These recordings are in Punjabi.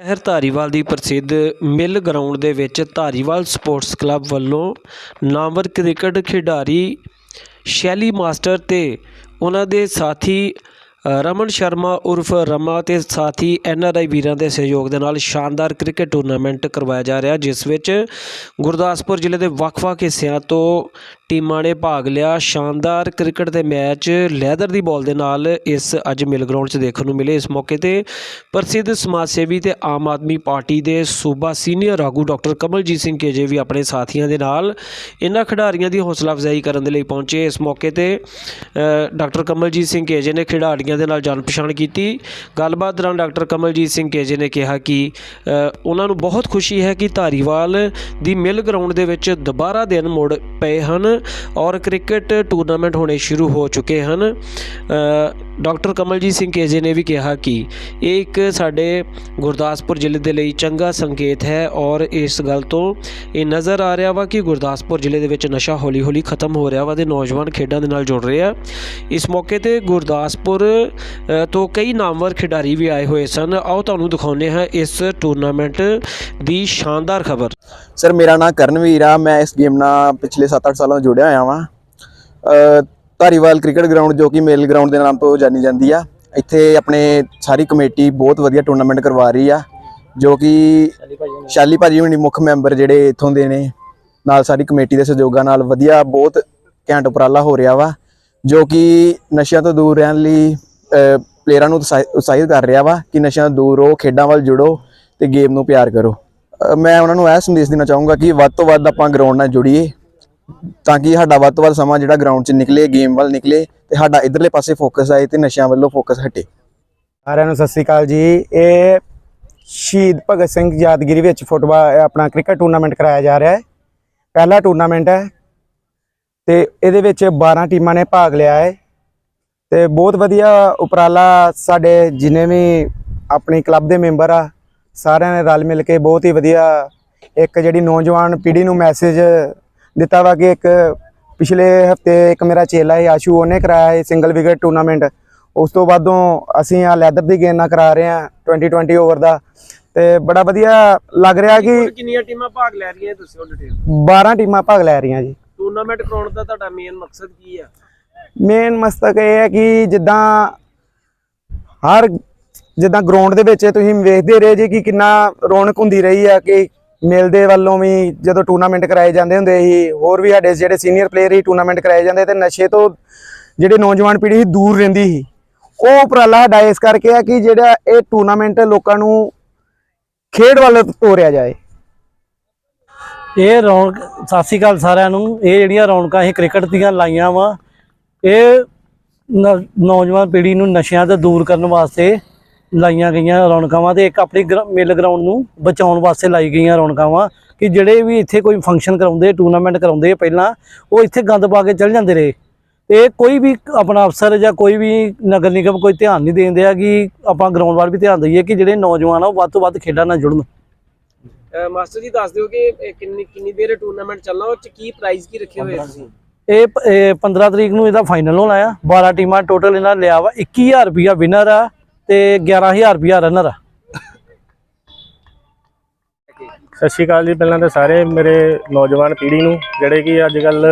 ਸ਼ਹਿਰ ਧਾਰੀਵਾਲ ਦੀ ਪ੍ਰਸਿੱਧ ਮਿਲ ਗਰਾਊਂਡ ਦੇ ਵਿੱਚ ਧਾਰੀਵਾਲ ਸਪੋਰਟਸ ਕਲੱਬ ਵੱਲੋਂ ਨਾਮਵਰ ਕ੍ਰਿਕਟ ਖਿਡਾਰੀ ਸ਼ੈਲੀ ਮਾਸਟਰ ਤੇ ਉਹਨਾਂ ਦੇ ਸਾਥੀ ਰਮਨ ਸ਼ਰਮਾ ਉਰਫ ਰਮਾ ਤੇ ਸਾਥੀ ਐੱਨ ਆਰ ਆਈ ਵੀਰਾਂ ਦੇ ਸਹਿਯੋਗ ਦੇ ਨਾਲ ਸ਼ਾਨਦਾਰ ਕ੍ਰਿਕਟ ਟੂਰਨਾਮੈਂਟ ਕਰਵਾਇਆ ਜਾ ਰਿਹਾ, ਜਿਸ ਵਿੱਚ ਗੁਰਦਾਸਪੁਰ ਜ਼ਿਲ੍ਹੇ ਦੇ ਵੱਖ-ਵੱਖ ਹਿੱਸਿਆਂ ਤੋਂ ਟੀਮਾਂ ਨੇ ਭਾਗ ਲਿਆ। ਸ਼ਾਨਦਾਰ ਕ੍ਰਿਕਟ ਦੇ ਮੈਚ ਲੈਦਰ ਦੀ ਬਾਲ ਦੇ ਨਾਲ ਇਸ ਅੱਜ ਮਿਲ ਗਰਾਊਂਡ 'ਚ ਦੇਖਣ ਨੂੰ ਮਿਲੇ। ਇਸ ਮੌਕੇ ਤੇ ਪ੍ਰਸਿੱਧ ਸਮਾਜ ਸੇਵੀ ਤੇ ਆਮ ਆਦਮੀ ਪਾਰਟੀ ਦੇ ਸੂਬਾ ਸੀਨੀਅਰ ਆਗੂ ਡਾਕਟਰ ਕਮਲਜੀਤ ਸਿੰਘ ਕੇਜੇ ਵੀ ਆਪਣੇ ਸਾਥੀਆਂ ਦੇ ਨਾਲ ਇਹਨਾਂ ਖਿਡਾਰੀਆਂ ਦੀ ਹੌਸਲਾ ਅਫਜ਼ਾਈ ਕਰਨ ਦੇ ਲਈ ਪਹੁੰਚੇ। ਇਸ ਮੌਕੇ ਤੇ ਡਾਕਟਰ ਕਮਲਜੀਤ ਸਿੰਘ ਕੇਜੇ ਨੇ ਖਿਡਾਰੀਆਂ ਦੇ ਨਾਲ ਜਾਣ ਪਛਾਣ ਕੀਤੀ। ਗੱਲਬਾਤ ਦੌਰਾਨ ਡਾਕਟਰ ਕਮਲਜੀਤ ਸਿੰਘ ਕੇਜੇ ਨੇ ਕਿਹਾ ਕਿ ਉਹਨਾਂ ਨੂੰ ਬਹੁਤ ਖੁਸ਼ੀ ਹੈ ਕਿ ਧਾਰੀਵਾਲ ਦੀ ਮਿਲ ਗਰਾਊਂਡ ਦੇ ਵਿੱਚ ਦੁਬਾਰਾ ਦਿਨ ਮੁੜ ਪਏ ਹਨ। ਔਰ ਕ੍ਰਿਕਟ ਟੂਰਨਾਮੈਂਟ ਹੋਣੇ ਸ਼ੁਰੂ ਹੋ ਚੁੱਕੇ ਹਨ। ਡਾਕਟਰ ਕਮਲਜੀਤ ਸਿੰਘ ਕੇਜੇ ਨੇ ਵੀ ਕਿਹਾ ਕਿ ਇਹ ਇੱਕ ਸਾਡੇ ਗੁਰਦਾਸਪੁਰ ਜ਼ਿਲ੍ਹੇ ਦੇ ਲਈ ਚੰਗਾ ਸੰਕੇਤ ਹੈ ਔਰ ਇਸ ਗੱਲ ਤੋਂ ਇਹ ਨਜ਼ਰ ਆ ਰਿਹਾ ਵਾ ਕਿ ਗੁਰਦਾਸਪੁਰ ਜ਼ਿਲ੍ਹੇ ਦੇ ਵਿੱਚ ਨਸ਼ਾ ਹੌਲੀ-ਹੌਲੀ ਖਤਮ ਹੋ ਰਿਹਾ ਵਾ ਤੇ ਨੌਜਵਾਨ ਖੇਡਾਂ ਦੇ ਨਾਲ ਜੁੜ ਰਹੇ ਆ। ਇਸ ਮੌਕੇ ਤੇ ਗੁਰਦਾਸਪੁਰ ਤੋਂ ਕਈ ਨਾਮਵਰ ਖਿਡਾਰੀ ਵੀ ਆਏ ਹੋਏ ਸਨ। ਆਓ ਤੁਹਾਨੂੰ ਦਿਖਾਉਂਦੇ ਹਾਂ ਇਸ ਟੂਰਨਾਮੈਂਟ ਦੀ ਸ਼ਾਨਦਾਰ ਖਬਰ। ਸਰ ਮੇਰਾ ਨਾਮ ਕਰਨਵੀਰ ਆ। ਮੈਂ ਇਸ ਗੇਮ ਨਾਲ ਪਿਛਲੇ 7-8 ਸਾਲਾਂ ਤੋਂ ਜੁੜਿਆ ਹੋਇਆ ਵਾਂ। ਧਾਰੀਵਾਲ ਕ੍ਰਿਕਟ ਗਰਾਊਂਡ ਜੋ ਕਿ ਮੇਲ ਗਰਾਊਂਡ ਦੇ ਨਾਮ ਤੋਂ ਜਾਣੀ ਜਾਂਦੀ ਆ। ਇੱਥੇ ਆਪਣੇ ਸਾਰੀ ਕਮੇਟੀ ਬਹੁਤ ਵਧੀਆ ਟੂਰਨਾਮੈਂਟ ਕਰਵਾ ਰਹੀ ਆ ਜੋ ਕਿ ਸ਼ਾਲੀ ਭਾਜੀ ਹੁਣੀ ਮੁੱਖ ਮੈਂਬਰ ਜਿਹੜੇ ਇੱਥੋਂ ਦੇ ਨੇ ਨਾਲ ਸਾਰੀ ਕਮੇਟੀ ਦੇ ਸਹਿਯੋਗਾਂ ਨਾਲ ਵਧੀਆ ਬਹੁਤ ਘੈਂਟ ਉਪਰਾਲਾ ਹੋ ਰਿਹਾ ਵਾ ਜੋ ਕਿ ਨਸ਼ਿਆਂ ਤੋਂ ਦੂਰ ਰਹਿਣ ਲਈ ਪਲੇਅਰਾਂ ਨੂੰ ਉਤਸ਼ਾਹਿ- ਉਤਸ਼ਾਹਿਤ ਕਰ ਰਿਹਾ ਵਾ ਕਿ ਨਸ਼ਿਆਂ ਤੋਂ ਦੂਰ ਰਹੋ ਖੇਡਾਂ ਵੱਲ ਜੁੜੋ ਤੇ ਗੇਮ ਨੂੰ ਪਿਆਰ ਕਰੋ। ਮੈਂ ਉਹਨਾਂ ਨੂੰ ਇਹ ਸੰਦੇਸ਼ ਦੇਣਾ ਚਾਹੂੰਗਾ ਕਿ ਵੱਧ ਤੋਂ ਵੱਧ ਆਪਾਂ ਗਰਾਊਂਡ ਨਾਲ ਜੁੜੀਏ। ਤਾਂ ਕਿ ਸਾਡਾ ਵੱਧ ਤੋਂ ਵੱਧ ਸਮਾਂ ਜਿਹੜਾ ਗਰਾਊਂਡ 'ਚ ਨਿਕਲੇ ਗੇਮ ਵੱਲ ਨਿਕਲੇ ਤੇ ਸਾਡਾ ਇਧਰਲੇ ਪਾਸੇ ਫੋਕਸ ਆਏ ਤੇ ਨਸ਼ਿਆਂ ਵੱਲੋਂ ਫੋਕਸ ਹਟੇ। ਸਾਰਿਆਂ ਨੂੰ ਸਤਿ ਸ੍ਰੀ ਅਕਾਲ ਜੀ। ਇਹ ਸ਼ਹੀਦ ਭਗਤ ਸਿੰਘ ਯਾਦਗਿਰੀ ਵਿੱਚ ਫੁੱਟਬਾਲ ਆਪਣਾ ਕ੍ਰਿਕਟ ਟੂਰਨਾਮੈਂਟ ਕਰਾਇਆ ਜਾ ਰਿਹਾ ਹੈ। ਪਹਿਲਾ ਟੂਰਨਾਮੈਂਟ ਹੈ ਤੇ ਇਹਦੇ ਵਿੱਚ 12 ਟੀਮਾਂ ਨੇ ਭਾਗ ਲਿਆ ਹੈ। ਤੇ ਬਹੁਤ ਵਧੀਆ ਉਪਰਾਲਾ ਸਾਡੇ ਜਿਨੇ ਵੀ ਆਪਣੀ ਕਲੱਬ ਦੇ ਮੈਂਬਰ ਆ, ਸਾਰਿਆਂ ਨੇ ਰਲ ਮਿਲ ਕੇ ਬਹੁਤ ਹੀ ਵਧੀਆ ਇੱਕ ਜਿਹੜੀ ਨੌਜਵਾਨ ਪੀੜ੍ਹੀ ਨੂੰ ਮੈਸੇਜ ਦਿੱਤਾ ਵਾ ਕਿ ਇੱਕ ਪਿਛਲੇ ਹਫ਼ਤੇ ਇੱਕ ਮੇਰਾ ਚੇਲਾ ਹੈ ਆਸ਼ੂ ਉਹਨੇ ਕਰਾਇਆ ਹੈ ਸਿੰਗਲ ਵਿਕਟ ਟੂਰਨਾਮੈਂਟ ਉਸ ਤੋਂ ਬਾਅਦੋਂ ਅਸੀਂ ਆ ਲੈਦਰ ਦੀ ਗੇਮ ਨਾਲ ਕਰਾ ਰਹੇ ਹਾਂ 2020 ਓਵਰ ਦਾ। ਤੇ ਬੜਾ ਵਧੀਆ ਲੱਗ ਰਿਹਾ ਕਿ ਕਿੰਨੀਆਂ ਟੀਮਾਂ ਭਾਗ ਲੈ ਰਹੀਆਂ ਤੁਸੀਂ ਉਹ ਡਿਟੇਲ 12 ਟੀਮਾਂ ਭਾਗ ਲੈ ਰਹੀਆਂ ਜੀ। ਟੂਰਨਾਮੈਂਟ ਕਰਾਉਣ ਦਾ ਤੁਹਾਡਾ ਮੇਨ ਮਕਸਦ ਕੀ ਆ? ਮੇਨ ਮਸਤਕ ਇਹ ਹੈ ਕਿ ਜਿੱਦਾਂ ਹਰ ਜਿੱਦਾਂ ਗਰਾਊਂਡ ਦੇ ਵਿੱਚ ਤੁਸੀਂ ਵੇਖਦੇ ਰਹੇ ਜੀ ਕਿ ਕਿੰਨਾ ਰੌਣਕ ਹੁੰਦੀ ਰਹੀ ਆ ਕਿ ਮਿਲਦੇ ਵੱਲੋਂ ਵੀ ਜਦੋਂ ਟੂਰਨਾਮੈਂਟ ਕਰਾਏ ਜਾਂਦੇ ਹੁੰਦੇ ਸੀ, ਹੋਰ ਵੀ ਸਾਡੇ ਜਿਹੜੇ ਸੀਨੀਅਰ ਪਲੇਅਰ ਹੀ ਟੂਰਨਾਮੈਂਟ ਕਰਾਏ ਜਾਂਦੇ ਤੇ ਨਸ਼ੇ ਤੋਂ ਜਿਹੜੇ ਨੌਜਵਾਨ ਪੀੜ੍ਹੀ ਸੀ ਦੂਰ ਰਹਿੰਦੀ ਸੀ। ਉਹ ਉਪਰਾਲਾ ਸਾਡਾ ਇਸ ਕਰਕੇ ਆ ਕਿ ਜਿਹੜਾ ਇਹ ਟੂਰਨਾਮੈਂਟ ਲੋਕਾਂ ਨੂੰ ਖੇਡ ਵੱਲ ਤੋਰਿਆ ਜਾਏ। ਇਹ ਰੌਣਕ, ਸਤਿ ਸ਼੍ਰੀ ਅਕਾਲ ਸਾਰਿਆਂ ਨੂੰ। ਇਹ ਜਿਹੜੀਆਂ ਰੌਣਕਾਂ ਅਸੀਂ ਕ੍ਰਿਕਟ ਦੀਆਂ ਲਾਈਆਂ ਵਾ, ਇਹ ਨੌਜਵਾਨ ਪੀੜ੍ਹੀ ਨੂੰ ਨਸ਼ਿਆਂ ਤੋਂ ਦੂਰ ਕਰਨ ਵਾਸਤੇ ਲਾਈਆਂ ਗਈਆਂ ਰੌਣਕਾਂ ਵਾ ਤੇ ਇੱਕ ਆਪਣੀ ਮਿਲ ਗਰਾਊਂਡ ਨੂੰ ਬਚਾਉਣ ਵਾਸਤੇ ਲਾਈ ਗਈਆਂ ਰੌਣਕਾਂ ਵਾ ਕਿ ਜਿਹੜੇ ਵੀ ਇੱਥੇ ਕੋਈ ਫੰਕਸ਼ਨ ਕਰਾਉਂਦੇ ਟੂਰਨਾਮੈਂਟ ਕਰਾਉਂਦੇ ਪਹਿਲਾਂ ਉਹ ਇੱਥੇ ਗੰਦ ਪਾ ਕੇ ਚੱਲ ਜਾਂਦੇ ਰਹੇ। ਤੇ ਕੋਈ ਵੀ ਆਪਣਾ ਅਫਸਰ ਜਾਂ ਕੋਈ ਵੀ ਨਗਰ ਨਿਗਮ ਕੋਈ ਧਿਆਨ ਨਹੀਂ ਦੇਂਦੇ ਆ ਕਿ ਆਪਾਂ ਗਰਾਊਂਡ ਵੱਲ ਵੀ ਧਿਆਨ ਦਈਏ ਕਿ ਜਿਹੜੇ ਨੌਜਵਾਨ ਆ ਉਹ ਵੱਧ ਤੋਂ ਵੱਧ ਖੇਡਾਂ ਨਾਲ ਜੁੜਨ। ਮਾਸਟਰ ਜੀ ਦੱਸ ਦਿਓ ਕਿ ਇਹ ਕਿੰਨੀ ਕਿੰਨੀ ਦੇਰ ਟੂਰਨਾਮੈਂਟ ਚੱਲਣਾ ਉਹ ਚ ਕੀ ਪ੍ਰਾਈਜ਼ ਕੀ ਰੱਖੇ ਹੋਏ ਆ? ਤੁਸੀਂ ਇਹ ਪ- ਇਹ 15 ਤਰੀਕ ਨੂੰ ਇਹਦਾ ਫਾਈਨਲ ਹੋਣਾ ਆ 12 ਟੀਮਾਂ ਟੋਟਲ ਇਹਨਾਂ ਨੇ ਲਿਆ ਵਾ। 21000 ਰੁਪਿਆ ਵਿਨਰ ਆ। ਤੇ 11000 ਰੁਪਿਆ ਰਨਰ ਆ। ਸਤਿ ਸ਼੍ਰੀ ਅਕਾਲ ਜੀ ਪਹਿਲਾਂ ਤਾਂ ਸਾਰੇ ਮੇਰੇ ਨੌਜਵਾਨ ਪੀੜ੍ਹੀ ਨੂੰ ਜਿਹੜੇ ਕਿ ਅੱਜ ਕੱਲ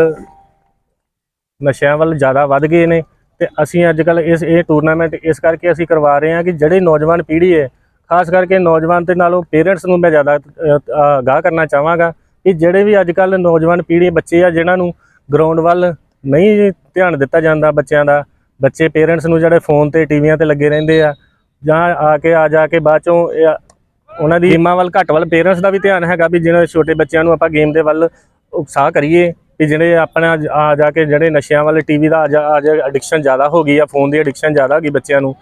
ਨਸ਼ਿਆਂ ਵੱਲ ਜ਼ਿਆਦਾ ਵੱਧ ਗਏ ਨੇ ਤੇ ਅਸੀਂ ਅੱਜ ਕੱਲ ਇਸ ਇਹ ਟੂਰਨਾਮੈਂਟ ਇਸ ਕਰਕੇ ਅਸੀਂ ਕਰਵਾ ਰਹੇ ਹਾਂ ਕਿ ਜਿਹੜੇ ਨੌਜਵਾਨ ਪੀੜ੍ਹੀ ਹੈ ਖਾਸ ਕਰਕੇ ਨੌਜਵਾਨ ਤੇ ਨਾਲੋਂ ਪੇਰੈਂਟਸ ਨੂੰ ਮੈਂ ਜ਼ਿਆਦਾ ਅ, ਅਗਾਹ ਕਰਨਾ ਚਾਹਾਂਗਾ ਕਿ ਜਿਹੜੇ ਵੀ ਅੱਜ ਕੱਲ ਨੌਜਵਾਨ ਪੀੜ੍ਹੀ ਬੱਚੇ ਆ ਜਿਨ੍ਹਾਂ ਨੂੰ ਗਰਾਊਂਡ ਵੱਲ ਨਹੀਂ ਧਿਆਨ ਦਿੱਤਾ ਜਾਂਦਾ ਬੱਚਿਆਂ ਦਾ ਬੱਚੇ ਪੇਰੈਂਟਸ ਨੂੰ ਜਿਹੜੇ ਫੋਨ ਤੇ ਟੀਵੀਆਂ ਤੇ ਲੱਗੇ ਰਹਿੰਦੇ ਆ ਜਾਂ ਆ ਕੇ ਆ ਜਾ ਕੇ ਬਾਅਦ ਚੋਂ ਇਹ ਉਹਨਾਂ ਦੀ ਗੇਮਾਂ ਵੱਲ ਘੱਟ ਵੱਲ ਪੇਰੈਂਟਸ ਦਾ ਵੀ ਧਿਆਨ ਹੈਗਾ ਵੀ ਜਿਹਨਾਂ ਛੋਟੇ ਬੱਚਿਆਂ ਨੂੰ ਆਪਾਂ ਗੇਮ ਦੇ ਵੱਲ ਉਤਸ਼ਾਹ ਕਰੀਏ ਵੀ ਜਿਹੜੇ ਆਪਣਾ ਆ ਜਾ ਕੇ ਜਿਹੜੇ ਨਸ਼ਿਆਂ ਵਾਲੇ ਟੀਵੀ ਦਾ ਆ ਜਾ ਆ ਜਾ ਐਡਿਕਸ਼ਨ ਜ਼ਿਆਦਾ ਹੋ ਗਈ ਆ ਫੋਨ ਦੀ ਐਡਿਕਸ਼ਨ ਜ਼ਿਆਦਾ ਹੋ ਗਈ ਬੱਚਿਆਂ ਨੂੰ।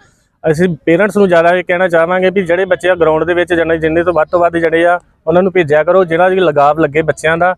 ਅਸੀਂ ਪੇਰੈਂਟਸ ਨੂੰ ਜ਼ਿਆਦਾ ਇਹ ਕਹਿਣਾ ਚਾਹਾਂਗੇ ਵੀ ਜਿਹੜੇ ਬੱਚੇ ਆ ਗਰਾਊਂਡ ਦੇ ਵਿੱਚ ਜਾਣੇ ਜਿੰਨੇ ਤੋਂ ਵੱਧ ਤੋਂ ਵੱਧ ਜਿਹੜੇ ਆ, ਉਹਨਾਂ ਨੂੰ ਭੇਜਿਆ ਕਰੋ, ਜਿਹੜਾ ਵੀ ਲਗਾਵ ਲੱਗੇ ਬੱਚਿਆਂ ਦਾ।